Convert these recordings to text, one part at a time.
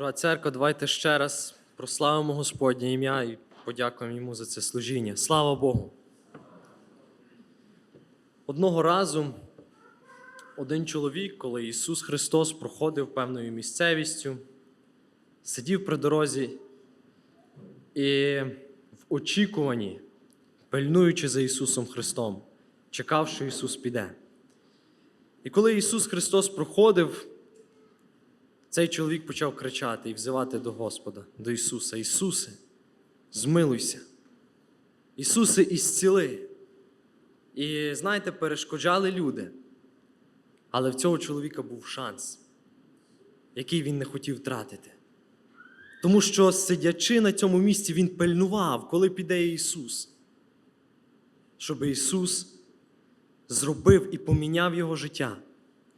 Дорога церква, давайте ще раз прославимо Господнє ім'я і подякуємо йому за це служіння. Слава Богу! Одного разу один чоловік, коли Ісус Христос проходив певною місцевістю, сидів при дорозі і в очікуванні, пильнуючи за Ісусом Христом, чекав, що Ісус піде. І коли Ісус Христос проходив, цей чоловік почав кричати і взивати до Господа, до Ісуса: Ісусе, змилуйся. Ісусе, ісціли. І знаєте, перешкоджали люди. Але в цього чоловіка був шанс, який він не хотів втратити. Тому що, сидячи на цьому місці, він пильнував, коли піде Ісус, щоб Ісус зробив і поміняв його життя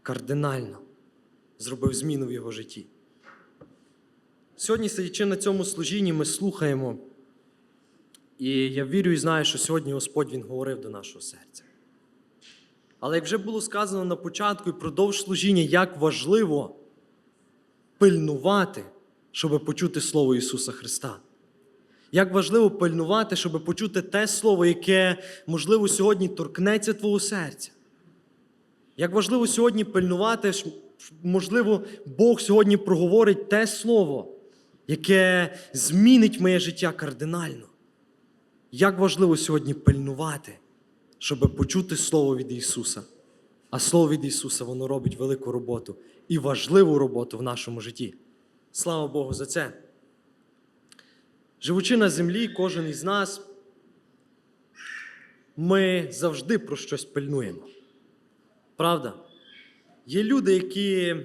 кардинально, зробив зміну в його житті. Сьогодні, сидячи на цьому служінні, ми слухаємо. І я вірю і знаю, що сьогодні Господь Він говорив до нашого серця. Але як вже було сказано на початку і продовж служіння, як важливо пильнувати, щоб почути Слово Ісуса Христа. Як важливо пильнувати, щоб почути те Слово, яке, можливо, сьогодні торкнеться твого серця. Як важливо сьогодні пильнувати, можливо, Бог сьогодні проговорить те Слово, яке змінить моє життя кардинально. Як важливо сьогодні пильнувати, щоб почути Слово від Ісуса. А Слово від Ісуса, воно робить велику роботу і важливу роботу в нашому житті. Слава Богу за це. Живучи на землі, кожен із нас, ми завжди про щось пильнуємо. Правда? Є люди, які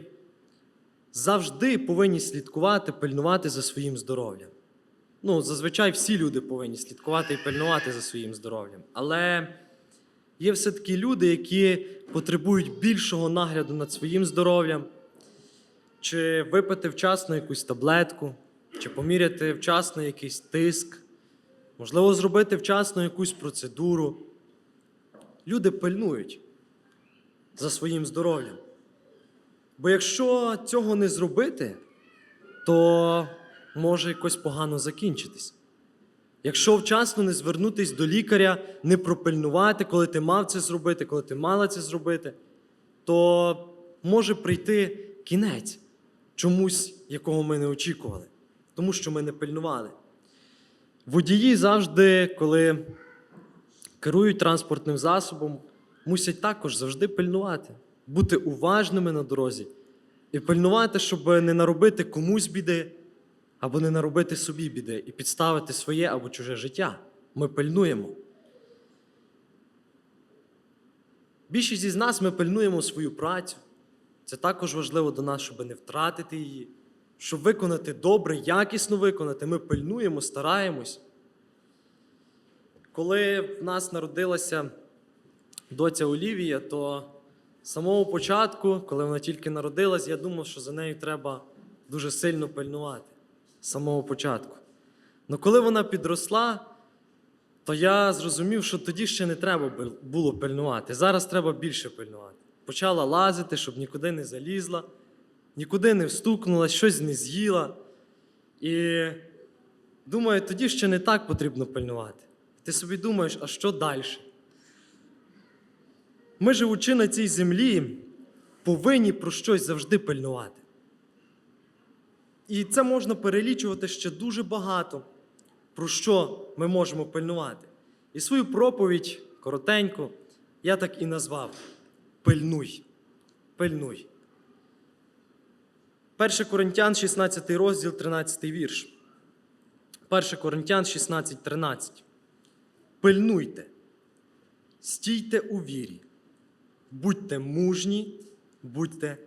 завжди повинні слідкувати, пильнувати за своїм здоров'ям. Ну, зазвичай всі люди повинні слідкувати і пильнувати за своїм здоров'ям. Але є все-таки люди, які потребують більшого нагляду над своїм здоров'ям, чи випити вчасно якусь таблетку, чи поміряти вчасно якийсь тиск, можливо, зробити вчасно якусь процедуру. Люди пильнують за своїм здоров'ям. Бо якщо цього не зробити, то може якось погано закінчитись. Якщо вчасно не звернутись до лікаря, не пропильнувати, коли ти мав це зробити, коли ти мала це зробити, то може прийти кінець чомусь, якого ми не очікували, тому що ми не пильнували. Водії завжди, коли керують транспортним засобом, мусять також завжди пильнувати, бути уважними на дорозі і пильнувати, щоб не наробити комусь біди, або не наробити собі біди і підставити своє або чуже життя. Ми пильнуємо. Більшість із нас ми пильнуємо свою працю. Це також важливо до нас, щоб не втратити її, щоб виконати добре, якісно виконати. Ми пильнуємо, стараємось. Коли в нас народилася доця Олівія, то самого початку, коли вона тільки народилась, я думав, що за нею треба дуже сильно пильнувати. З самого початку. Але коли вона підросла, то я зрозумів, що тоді ще не треба було пильнувати. Зараз треба більше пильнувати. Почала лазити, щоб нікуди не залізла, нікуди не встукнула, щось не з'їла. І думаю, тоді ще не так потрібно пильнувати. Ти собі думаєш, а що далі? Ми, живучи на цій землі, повинні про щось завжди пильнувати. І це можна перелічувати ще дуже багато, про що ми можемо пильнувати. І свою проповідь коротеньку я так і назвав: Пильнуй. Пильнуй. 1 Коринтян, 16 розділ, 13 вірш. 1 Коринтян 16, 13. Пильнуйте, стійте у вірі, будьте мужні, будьте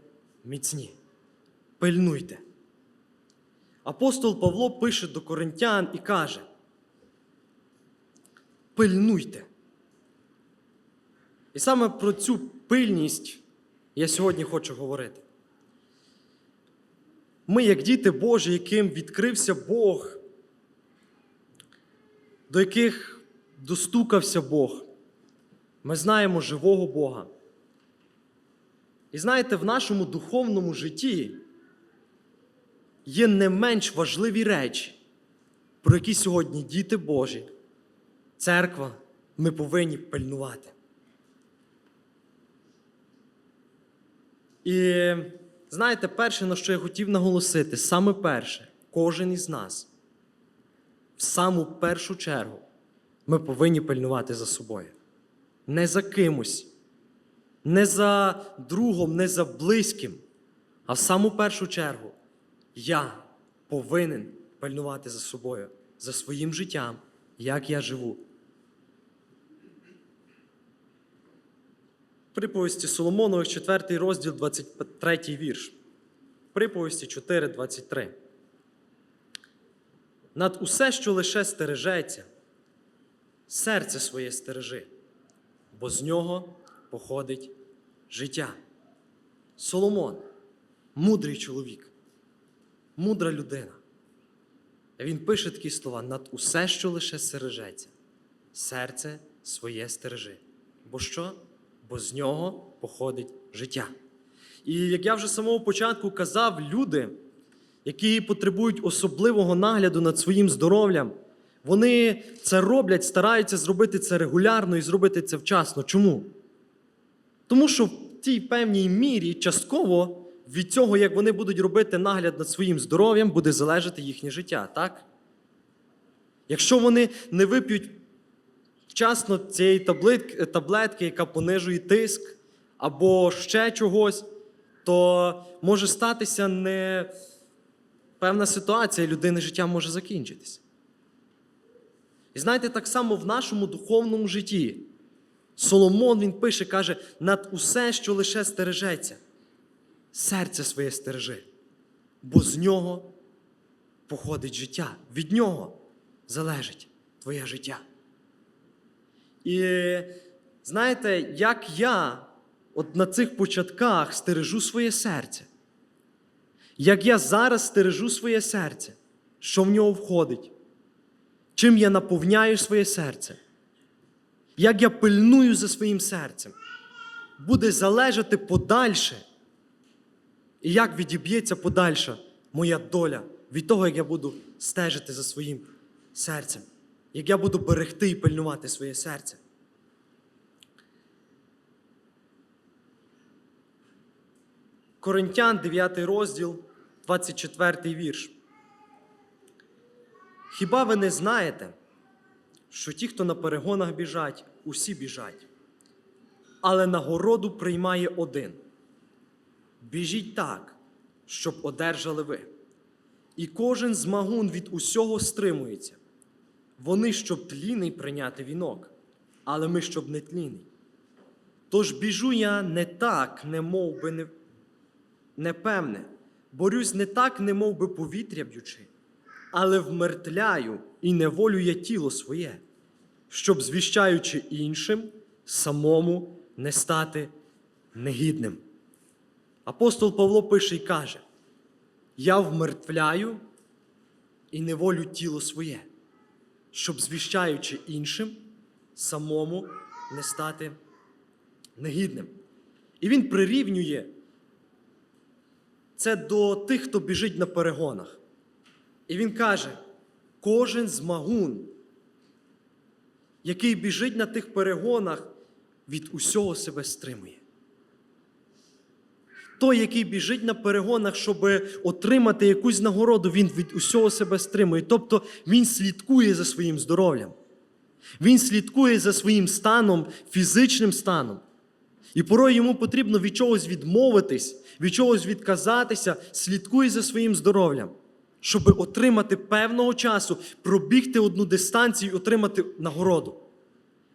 міцні. Пильнуйте. Апостол Павло пише до коринтян і каже: пильнуйте. І саме про цю пильність я сьогодні хочу говорити. Ми, як діти Божі, яким відкрився Бог, до яких достукався Бог, ми знаємо живого Бога. І знаєте, в нашому духовному житті є не менш важливі речі, про які сьогодні діти Божі, церква, ми повинні пильнувати. І знаєте, перше, на що я хотів наголосити, саме перше, кожен із нас, в саму першу чергу, ми повинні пильнувати за собою. Не за кимось, не за другом, не за близьким, а в саму першу чергу я повинен пильнувати за собою, за своїм життям, як я живу. Приповісті Соломонових, 4 розділ, 23 вірш. Приповісті 4, 23. Над усе, що лише стережеться, серце своє стережи, бо з нього походить життя. Соломон, мудрий чоловік, мудра людина. Він пише такі слова: над усе, що лише стережеться, серце своє стережи. Бо що? Бо з нього походить життя. І як я вже з самого початку казав, люди, які потребують особливого нагляду над своїм здоров'ям, вони це роблять, стараються зробити це регулярно і зробити це вчасно. Чому? Тому що в тій певній мірі частково від цього, як вони будуть робити нагляд над своїм здоров'ям, буде залежати їхнє життя, так? Якщо вони не вип'ють вчасно цієї таблетки, таблетки, яка понижує тиск, або ще чогось, то може статися не певна ситуація, і людини життя може закінчитися. І знаєте, так само в нашому духовному житті. Соломон він пише, каже, над усе, що лише стережеться, серце своє стережи, бо з нього походить життя, від нього залежить твоє життя. І знаєте, як я от на цих початках стережу своє серце, як я зараз стережу своє серце, що в нього входить, чим я наповняю своє серце, як я пильную за своїм серцем, буде залежати подальше, і як відіб'ється подальша моя доля від того, як я буду стежити за своїм серцем, як я буду берегти і пильнувати своє серце. Коринтян, 9 розділ, 24 вірш. Хіба ви не знаєте, що ті, хто на перегонах біжать, усі біжать, але нагороду приймає один. Біжіть так, щоб одержали ви. І кожен змагун від усього стримується. Вони, щоб тліний прийняти вінок, але ми, щоб не тліний. Тож біжу я не так, не мов би не, непевне, борюсь не так, не мов би повітря б'ючи, але вмертвляю і неволю я тіло своє, щоб, звіщаючи іншим, самому не стати негідним. Апостол Павло пише і каже: Я вмертвляю і неволю тіло своє, щоб, звіщаючи іншим, самому не стати негідним. І він прирівнює це до тих, хто біжить на перегонах. І він каже: кожен змагун, який біжить на тих перегонах, від усього себе стримує. Той, який біжить на перегонах, щоб отримати якусь нагороду, він від усього себе стримує. Тобто він слідкує за своїм здоров'ям. Він слідкує за своїм станом, фізичним станом. І порой йому потрібно від чогось відмовитись, від чогось відказатися, слідкує за своїм здоров'ям, щоб отримати певного часу, пробігти одну дистанцію і отримати нагороду.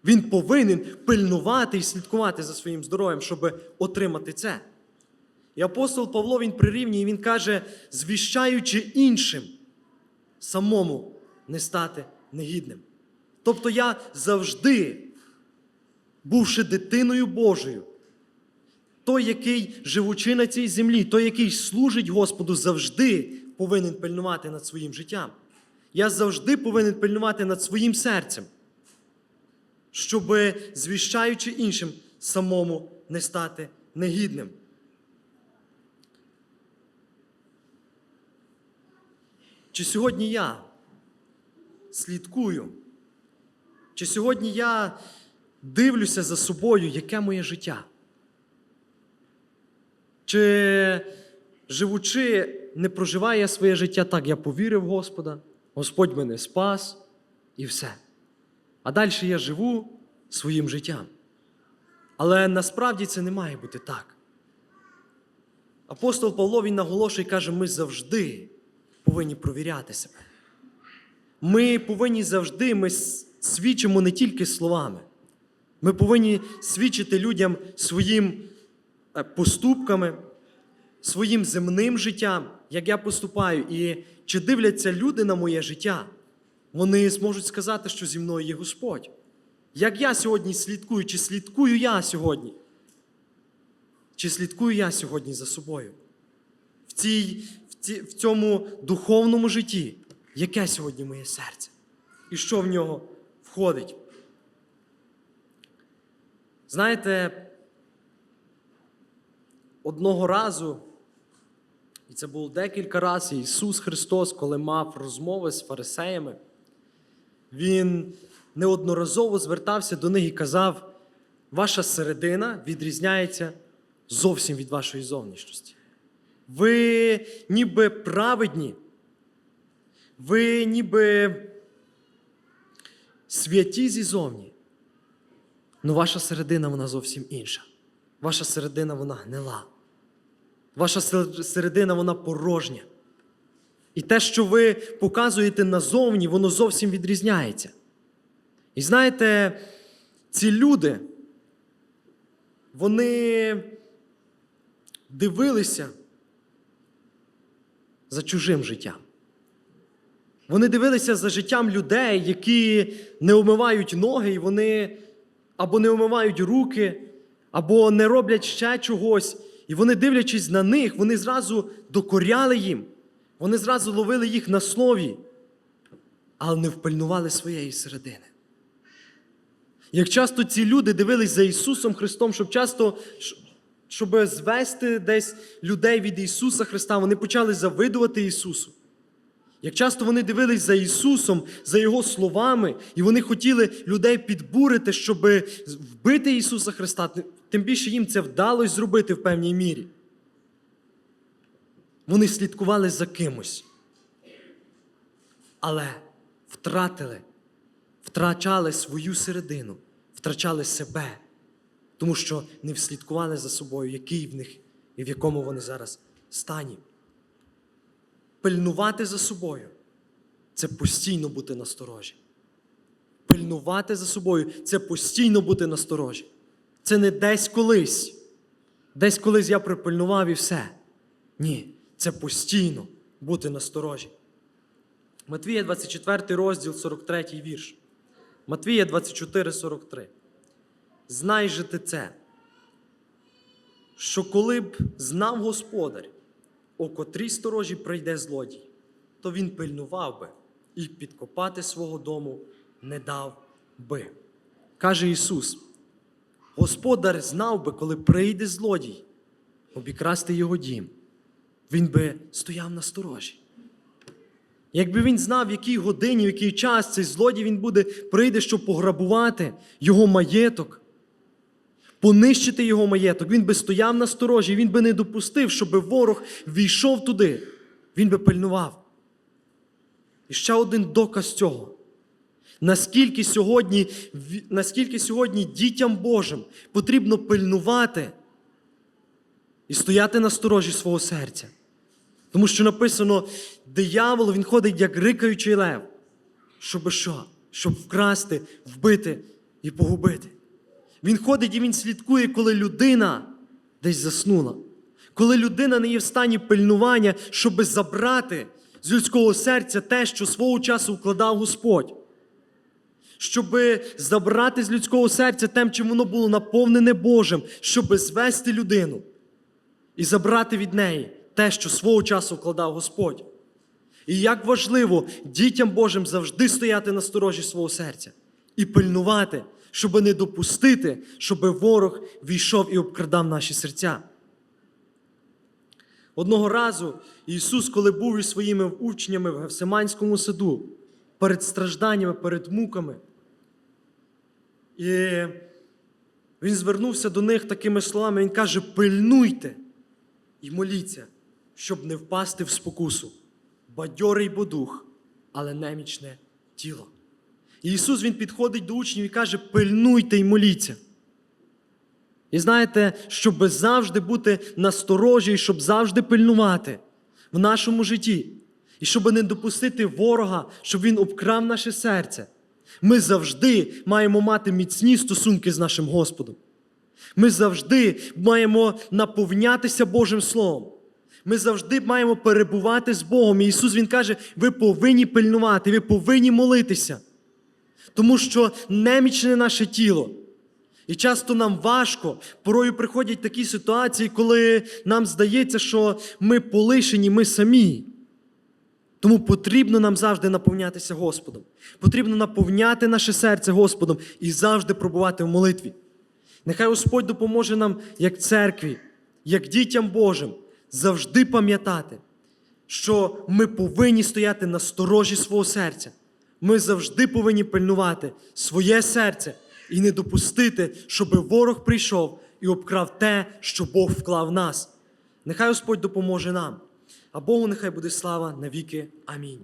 Він повинен пильнувати і слідкувати за своїм здоров'ям, щоб отримати це. І апостол Павло він прирівнює, він каже, звіщаючи іншим, самому не стати негідним. Тобто я завжди, бувши дитиною Божою, той, який живучи на цій землі, той, який служить Господу, завжди повинен пильнувати над своїм життям. Я завжди повинен пильнувати над своїм серцем, щоб, звіщаючи іншим, самому не стати негідним. Чи сьогодні я слідкую? Чи сьогодні я дивлюся за собою, яке моє життя? Чи живучи, не проживаю я своє життя так, я повірив в Господа, Господь мене спас і все. А далі я живу своїм життям. Але насправді це не має бути так. Апостол Павло він наголошує каже, ми завжди повинні провіряти себе. Ми повинні завжди, ми свідчимо не тільки словами. Ми повинні свідчити людям своїм е, поступками, своїм земним життям, як я поступаю, і чи дивляться люди на моє життя, вони зможуть сказати, що зі мною є Господь. Як я сьогодні слідкую, чи слідкую я сьогодні? Чи слідкую я сьогодні за собою? В, цій, в, ці, в цьому духовному житті, яке сьогодні моє серце? І що в нього входить? Знаєте, одного разу, і це було декілька разів, Ісус Христос, коли мав розмови з фарисеями, Він неодноразово звертався до них і казав: ваша середина відрізняється зовсім від вашої зовнішності. Ви ніби праведні, ви ніби святі зізовні, але ваша середина вона зовсім інша. Ваша середина вона гнила. Ваша середина вона порожня. І те, що ви показуєте назовні, воно зовсім відрізняється. І знаєте, ці люди, вони дивилися за чужим життям. Вони дивилися за життям людей, які не омивають ноги, і вони або не омивають руки, або не роблять ще чогось. І вони, дивлячись на них, вони зразу докоряли їм, вони зразу ловили їх на слові, але не впильнували своєї середини. Як часто ці люди дивились за Ісусом Христом, щоб часто, щоб звести десь людей від Ісуса Христа, вони почали завидувати Ісусу. Як часто вони дивились за Ісусом, за Його словами, і вони хотіли людей підбурити, щоб вбити Ісуса Христа, тим більше їм це вдалося зробити в певній мірі. Вони слідкували за кимось, але втратили, втрачали свою середину, втрачали себе, тому що не вслідкували за собою, який в них і в якому вони зараз стані. Пильнувати за собою це постійно бути насторожі. Пильнувати за собою це постійно бути насторожі. Це не десь колись. Десь колись я припильнував і все. Ні, це постійно бути насторожі. Матвія 24 розділ, 43 вірш. Матвія 24, 43. Знай же ти це, що коли б знав Господар, о котрій сторожі прийде злодій, то він пильнував би і підкопати свого дому не дав би. Каже Ісус: Господар знав би, коли прийде злодій, обікрасти його дім, він би стояв на сторожі. Якби він знав, в якій годині, в який час цей злодій він буде прийде, щоб пограбувати його маєток, понищити його маєток, він би стояв на сторожі, він би не допустив, щоб ворог війшов туди. Він би пильнував. І ще один доказ цього. Наскільки сьогодні, наскільки сьогодні дітям Божим потрібно пильнувати і стояти на сторожі свого серця. Тому що написано, диявол він ходить як рикаючий лев. Щоб що? Щоб вкрасти, вбити і погубити. Він ходить і він слідкує, коли людина десь заснула. Коли людина не є в стані пильнування, щоб забрати з людського серця те, що свого часу вкладав Господь. Щоб забрати з людського серця тим, чим воно було наповнене Божим, щоб звести людину і забрати від неї те, що свого часу вкладав Господь. І як важливо дітям Божим завжди стояти на сторожі свого серця і пильнувати, щоб не допустити, щоб ворог війшов і обкрадав наші серця. Одного разу Ісус, коли був із своїми учнями в Гефсиманському саду, перед стражданнями, перед муками, і Він звернувся до них такими словами, Він каже: пильнуйте і моліться, щоб не впасти в спокусу. Бадьорий бо дух, але немічне тіло. І Ісус Він підходить до учнів і каже: пильнуйте і моліться. І знаєте, щоб завжди бути насторожі, і щоб завжди пильнувати в нашому житті, і щоб не допустити ворога, щоб він обкрав наше серце. Ми завжди маємо мати міцні стосунки з нашим Господом. Ми завжди маємо наповнятися Божим Словом. Ми завжди маємо перебувати з Богом. І Ісус Він каже: ви повинні пильнувати, ви повинні молитися. Тому що немічне наше тіло. І часто нам важко, порою приходять такі ситуації, коли нам здається, що ми полишені, ми самі. Тому потрібно нам завжди наповнятися Господом. Потрібно наповняти наше серце Господом і завжди пробувати в молитві. Нехай Господь допоможе нам, як церкві, як дітям Божим, завжди пам'ятати, що ми повинні стояти на сторожі свого серця. Ми завжди повинні пильнувати своє серце і не допустити, щоб ворог прийшов і обкрав те, що Бог вклав в нас. Нехай Господь допоможе нам, а Богу нехай буде слава навіки. Амінь.